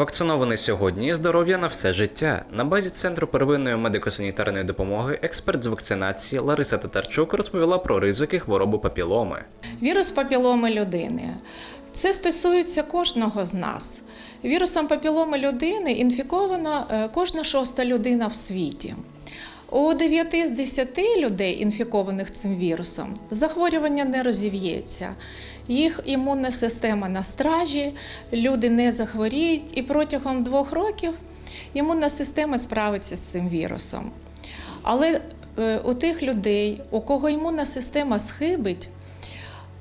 Вакцинований сьогодні здоров'я на все життя. На базі центру первинної медико-санітарної допомоги експерт з вакцинації Лариса Татарчук розповіла про ризики хвороби папіломи. Вірус папіломи людини. Це стосується кожного з нас. Вірусом папіломи людини інфікована е, кожна шоста людина в світі. У 9 з 10 людей, інфікованих цим вірусом, захворювання не розів'ється. Їх імунна система на стражі, люди не захворіють, і протягом двох років імунна система справиться з цим вірусом. Але е, у тих людей, у кого імунна система схибить,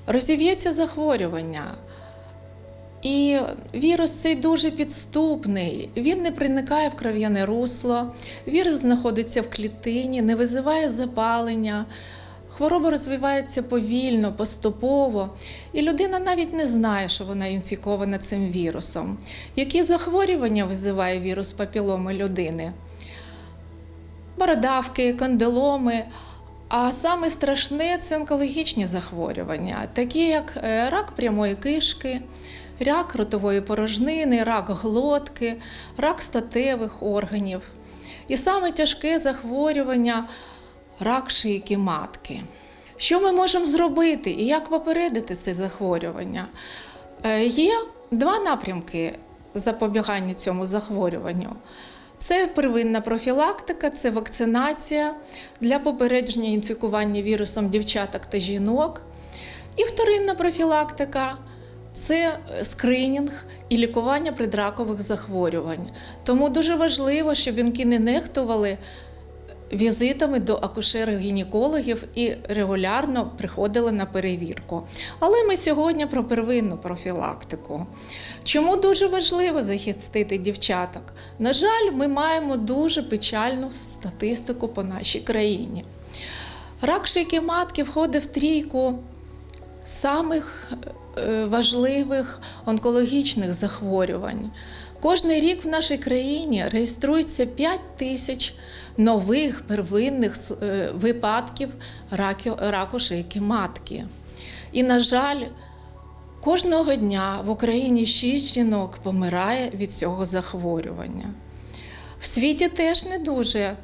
розів'ється захворювання. І вірус цей дуже підступний. Він не проникає в кров'яне русло, вірус знаходиться в клітині, не визиває запалення. Хвороба розвивається повільно, поступово, і людина навіть не знає, що вона інфікована цим вірусом. Які захворювання визиває вірус папіломи людини? бородавки, кандиломи. А саме страшне це онкологічні захворювання, такі як е, рак прямої кишки, рак ротової порожнини, рак глотки, рак статевих органів. І саме тяжке захворювання рак шийки матки. Що ми можемо зробити і як попередити це захворювання? Е, Є два напрямки запобігання цьому захворюванню. Це первинна профілактика, це вакцинація для попередження інфікування вірусом дівчаток та жінок. І вторинна профілактика це скринінг і лікування предракових захворювань. Тому дуже важливо, щоб жінки не нехтували візитами до акушерів-гінекологів і регулярно приходили на перевірку. Але ми сьогодні про первинну профілактику. Чому дуже важливо захистити дівчаток? На жаль, ми маємо дуже печальну статистику по нашій країні. Рак шийки матки входить в трійку самих е, важливих онкологічних захворювань. Кожний рік в нашій країні реєструється 5 тисяч нових первинних е, випадків раку, шийки матки. І, на жаль, кожного дня в Україні 6 жінок помирає від цього захворювання. В світі теж не дуже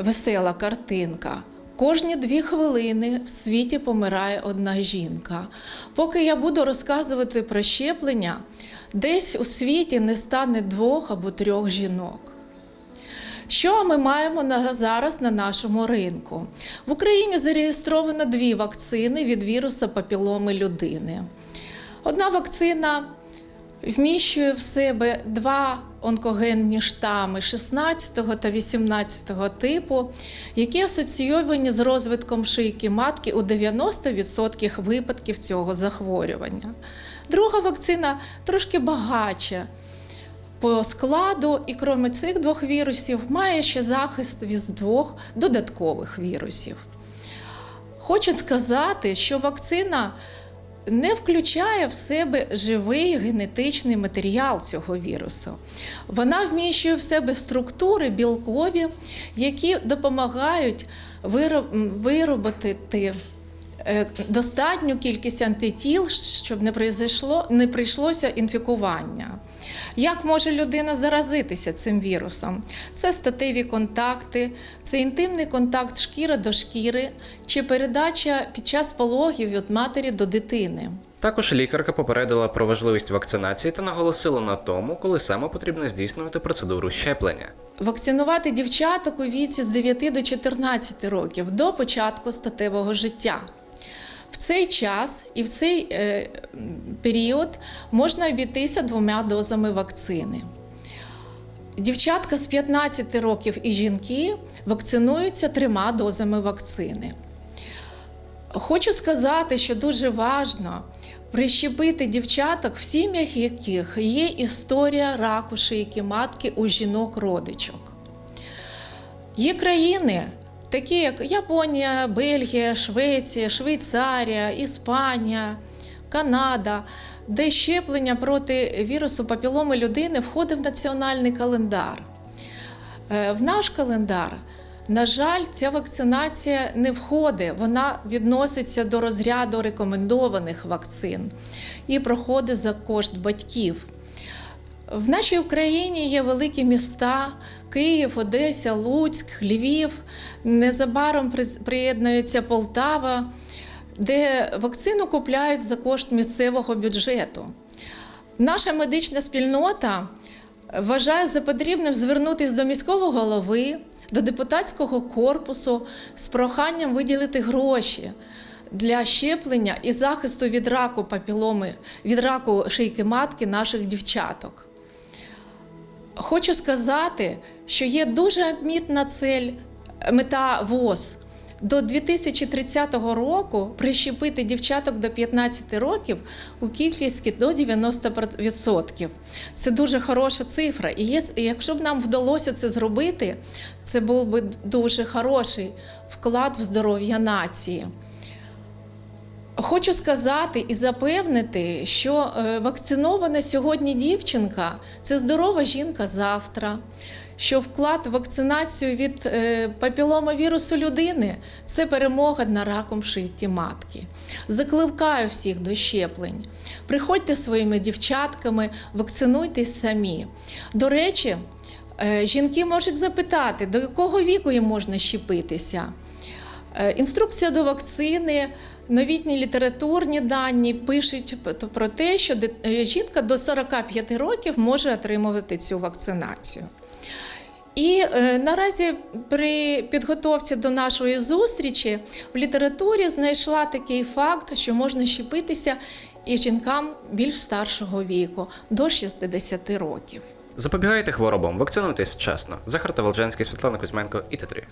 весела картинка. Кожні дві хвилини в світі помирає одна жінка. Поки я буду розказувати про щеплення, десь у світі не стане двох або трьох жінок. Що ми маємо на, зараз на нашому ринку? В Україні зареєстровано дві вакцини від віруса папіломи людини. Одна вакцина вміщує в себе два онкогенні штами 16 та 18 типу, які асоційовані з розвитком шийки матки у 90% випадків цього захворювання. Друга вакцина трошки багача по складу, і крім цих двох вірусів, має ще захист від двох додаткових вірусів. Хочу сказати, що вакцина не включає в себе живий генетичний матеріал цього вірусу. Вона вміщує в себе структури білкові, які допомагають вироб- виробити достатню кількість антитіл, щоб не прийшло, не прийшлося інфікування. Як може людина заразитися цим вірусом? Це статеві контакти, це інтимний контакт шкіри до шкіри чи передача під час пологів від матері до дитини. Також лікарка попередила про важливість вакцинації та наголосила на тому, коли саме потрібно здійснювати процедуру щеплення. Вакцинувати дівчаток у віці з 9 до 14 років до початку статевого життя. В цей час і в цей е, період можна обійтися двома дозами вакцини. Дівчатка з 15 років і жінки вакцинуються трьома дозами вакцини. Хочу сказати, що дуже важливо прищепити дівчаток, в сім'ях яких є історія раку шийки матки у жінок-родичок. Є країни, такі як Японія, Бельгія, Швеція, Швейцарія, Іспанія, Канада, де щеплення проти вірусу папіломи людини входить в національний календар. Е, В наш календар, на жаль, ця вакцинація не входить, вона відноситься до розряду рекомендованих вакцин і проходить за кошт батьків. В нашій Україні є великі міста Київ, Одеся, Луцьк, Львів. Незабаром приєднується Полтава, де вакцину купляють за кошт місцевого бюджету. Наша медична спільнота вважає за потрібним звернутися до міського голови, до депутатського корпусу з проханням виділити гроші для щеплення і захисту від раку папіломи, від раку шийки матки наших дівчаток. Хочу сказати, що є дуже амітна цель, мета ВОЗ. До 2030 року прищепити дівчаток до 15 років у кількості до 90%. Це дуже хороша цифра. І якщо б нам вдалося це зробити, це був би дуже хороший вклад в здоров'я нації. Хочу сказати і запевнити, що е, вакцинована сьогодні дівчинка це здорова жінка завтра. Що вклад в вакцинацію від е, папіломавірусу людини це перемога над раком шийки матки. Закликаю всіх до щеплень. Приходьте своїми дівчатками, вакцинуйтесь самі. До речі, е, жінки можуть запитати, до якого віку їм можна щепитися. Е, Інструкція до вакцини, новітні літературні дані пишуть про те, що е, жінка до 45 років може отримувати цю вакцинацію. І е, наразі при підготовці до нашої зустрічі в літературі знайшла такий факт, що можна щепитися і жінкам більш старшого віку до 60 років. Запобігайте хворобам, вакцинуйтесь вчасно. Захар Таволжанський, Світлана Кузьменко і Т3.